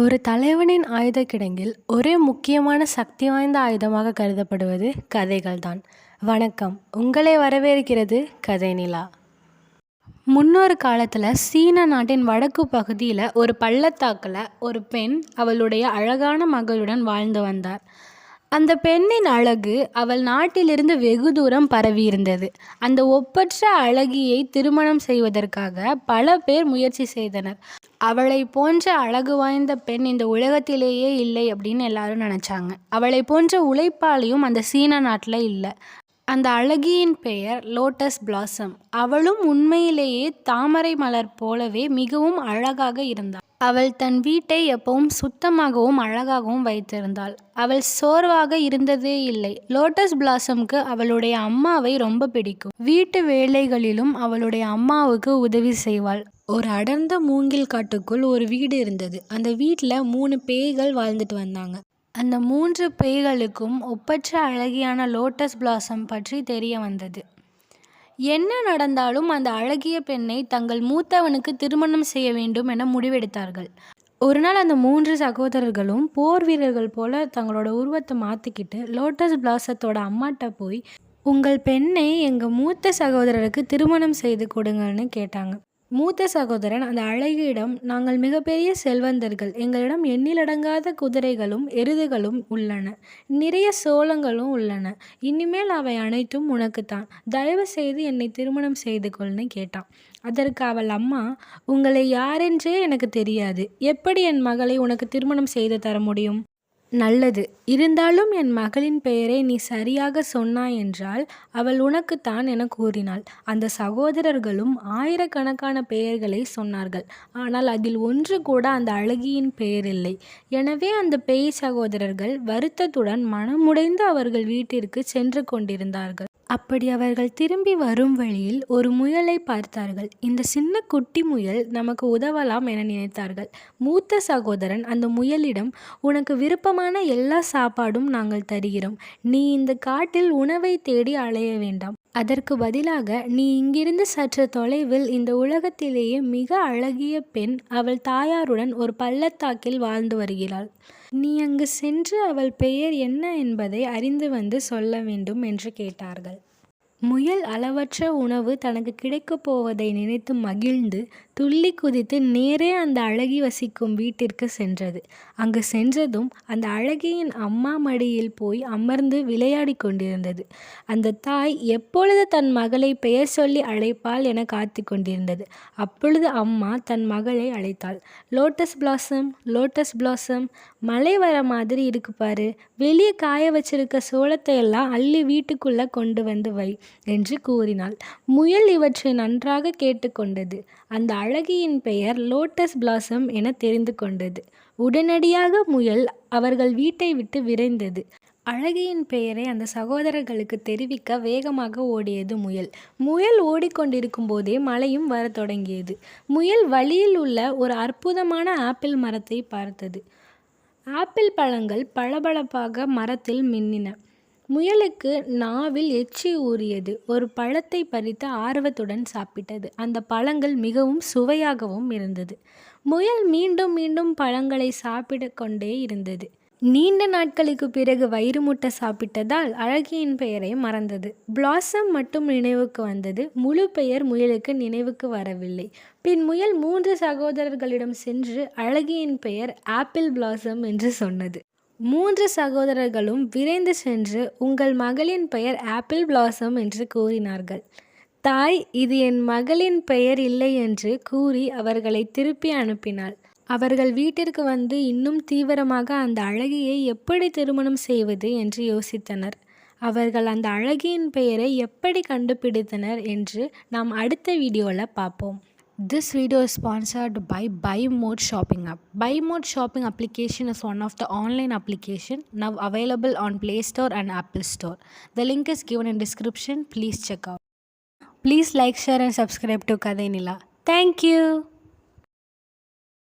ஒரு தலைவனின் ஆயுத கிடங்கில் ஒரே முக்கியமான சக்தி வாய்ந்த ஆயுதமாக கருதப்படுவது கதைகள்தான். வணக்கம் உங்களை வரவேற்கிறது கதை நிலா. முன்னொரு காலத்தில் சீன நாட்டின் வடக்கு பகுதியில் ஒரு பள்ளத்தாக்கில் ஒரு பெண் அவளுடைய அழகான மகளுடன் வாழ்ந்து வந்தார். அந்த பெண்ணின் அழகு அவள் நாட்டிலிருந்து வெகு தூரம் பரவியிருந்தது. அந்த ஒப்பற்ற அழகியை திருமணம் செய்வதற்காக பல பேர் முயற்சி செய்தனர். அவளை போன்ற அழகு வாய்ந்த பெண் இந்த உலகத்திலேயே இல்லை அப்படின்னு எல்லாரும் நினைச்சாங்க. அவளைப் போன்ற உழைப்பாளியும் அந்த சீன நாட்டில் இல்லை அந்த அழகியின் பெயர் லோட்டஸ் பிளாசம். அவளும் உண்மையிலேயே தாமரை மலர் போலவே மிகவும் அழகாக இருந்தாள். அவள் தன் வீட்டை எப்பவும் சுத்தமாகவும் அழகாகவும் வைத்திருந்தாள். அவள் சோர்வாக இருந்ததே இல்லை. லோட்டஸ் பிளாசம்க்கு அவளுடைய அம்மாவை ரொம்ப பிடிக்கும். வீட்டு வேலைகளிலும் அவளுடைய அம்மாவுக்கு உதவி செய்வாள். ஒரு அடர்ந்த மூங்கில் காட்டுக்குள் ஒரு வீடு இருந்தது. அந்த வீட்டில் மூணு பேய்கள் வாழ்ந்துட்டு வந்தாங்க. அந்த மூன்று பேய்களுக்கும் ஒப்பற்ற அழகியான லோட்டஸ் பிளாசம் பற்றி தெரிய வந்தது. என்ன நடந்தாலும் அந்த அழகிய பெண்ணை தங்கள் மூத்தவனுக்கு திருமணம் செய்ய வேண்டும் என முடிவெடுத்தார்கள். ஒரு நாள் அந்த மூன்று சகோதரர்களும் போர் வீரர்கள் போல தங்களோட உருவத்தை மாற்றிக்கிட்டு லோட்டஸ் பிளாசத்தோட அம்மாட்ட போய் உங்கள் பெண்ணை எங்கள் மூத்த சகோதரருக்கு திருமணம் செய்து கொடுங்கன்னு கேட்டாங்க. மூத்த சகோதரன் அந்த அழகியிடம் நாங்கள் மிகப்பெரிய செல்வந்தர்கள். எங்களிடம் எண்ணிலடங்காத குதிரைகளும் எருதுகளும் உள்ளன. நிறைய சோளங்களும் உள்ளன. இனிமேல் அவை அனைத்தும் உனக்குத்தான். தயவு செய்து என்னை திருமணம் செய்து கொள்னு கேட்டான். அதற்கு அவள் அம்மா உங்களை யாரென்றே எனக்கு தெரியாது. எப்படி என் மகளை உனக்கு திருமணம் செய்து தர முடியும்? நல்லது. இருந்தாலும் என் மகளின் பெயரை நீ சரியாக சொன்னாய் என்றால் அவள் உனக்குத்தான் என கூறினாள். அந்த சகோதரர்களும் ஆயிரக்கணக்கான பெயர்களை சொன்னார்கள். ஆனால் அதில் ஒன்று கூட அந்த அழகியின் பெயரில்லை. எனவே அந்த பேய் சகோதரர்கள் வருத்தத்துடன் மனமுடைந்து அவர்கள் வீட்டிற்குச் சென்று கொண்டிருந்தார்கள். அப்படி அவர்கள் திரும்பி வரும் வழியில் ஒரு முயலை பார்த்தார்கள். இந்த சின்ன குட்டி முயல் நமக்கு உதவலாம் என நினைத்தார்கள். மூத்த சகோதரன் அந்த முயலிடம் உனக்கு விருப்பமான எல்லா சாப்பாடும் நாங்கள் தருகிறோம். நீ இந்த காட்டில் உணவைத் தேடி அலைய வேண்டாம். அதற்கு பதிலாக நீ இங்கிருந்து சற்று தொலைவில் இந்த உலகத்திலேயே மிக அழகிய பெண் அவள் தாயாருடன் ஒரு பள்ளத்தாக்கில் வாழ்ந்து வருகிறாள். நீ அங்கு சென்று அவள் பெயர் என்ன என்பதை அறிந்து வந்து சொல்ல வேண்டும் என்று கேட்டார்கள். முயல் அளவற்ற உணவு தனக்கு கிடைக்கப் போவதை நினைத்து மகிழ்ந்து துள்ளி குதித்து நேரே அந்த அழகி வசிக்கும் வீட்டிற்கு சென்றது. அங்கு சென்றதும் அந்த அழகியின் அம்மா மடியில் போய் அமர்ந்து விளையாடிக் கொண்டிருந்தது. அந்த தாய் எப்பொழுது தன் மகளை பெயர் சொல்லி அழைப்பாள் என காத்து கொண்டிருந்தது. அப்பொழுது அம்மா தன் மகளை அழைத்தாள். லோட்டஸ் பிளாசம் லோட்டஸ் பிளாசம் மழை வர மாதிரி இருக்கு பாரு. வெளியே காய வச்சிருக்க சோளத்தை எல்லாம் அள்ளி வீட்டுக்குள்ளே கொண்டு வந்து வை என்று கூறினாள். முயல் இவற்றை நன்றாகக் கேட்டுக்கொண்டது அந்த அழகியின் பெயர் லோட்டஸ் பிளாசம் என தெரிந்து கொண்டது. உடனடியாக முயல் அவர்கள் வீட்டை விட்டு விரைந்தது. அழகியின் பெயரை அந்த சகோதரர்களுக்கு தெரிவிக்க வேகமாக ஓடியது முயல். முயல் ஓடிக்கொண்டிருக்கும் போதே மழையும் வரத் தொடங்கியது. முயல் வழியில் உள்ள ஒரு அற்புதமான ஆப்பிள் மரத்தை பார்த்தது. ஆப்பிள் பழங்கள் பளபளப்பாக மரத்தில் மின்னின. முயலுக்கு நாவில் எச்சி ஊறியது. ஒரு பழத்தை பறித்து ஆர்வத்துடன் சாப்பிட்டது. அந்த பழங்கள் மிகவும் சுவையாகவும் இருந்தது. முயல் மீண்டும் மீண்டும் பழங்களை சாப்பிட கொண்டே இருந்தது. நீண்ட நாட்களுக்குப் பிறகு வயிறு முட்டை சாப்பிட்டதால் அழகியின் பெயரை மறந்தது. பிளாசம் மட்டும் நினைவுக்கு வந்தது. முழு பெயர் முயலுக்கு நினைவுக்கு வரவில்லை. பின் முயல் மூன்று சகோதரர்களிடம் சென்று அழகியின் பெயர் ஆப்பிள் பிளாசம் என்று சொன்னது. மூன்று சகோதரர்களும் விரைந்து சென்று உங்கள் மகளின் பெயர் ஆப்பிள் பிளாசம் என்று கூறினார்கள். தாய் இது என் மகளின் பெயர் இல்லை என்று கூறி அவர்களை திருப்பி அனுப்பினாள். அவர்கள் வீட்டிற்கு வந்து இன்னும் தீவிரமாக அந்த அழகியை எப்படி திருமணம் செய்வது என்று யோசித்தனர். அவர்கள் அந்த அழகியின் பெயரை எப்படி கண்டுபிடித்தனர் என்று நாம் அடுத்த வீடியோவில் பார்ப்போம். This video is sponsored by Buy Mode shopping app. Buy Mode shopping application is one of the online application now available on Play Store and Apple Store. The link is given in description. Please check out. Please like, share and subscribe to Kadai Nila. Thank you.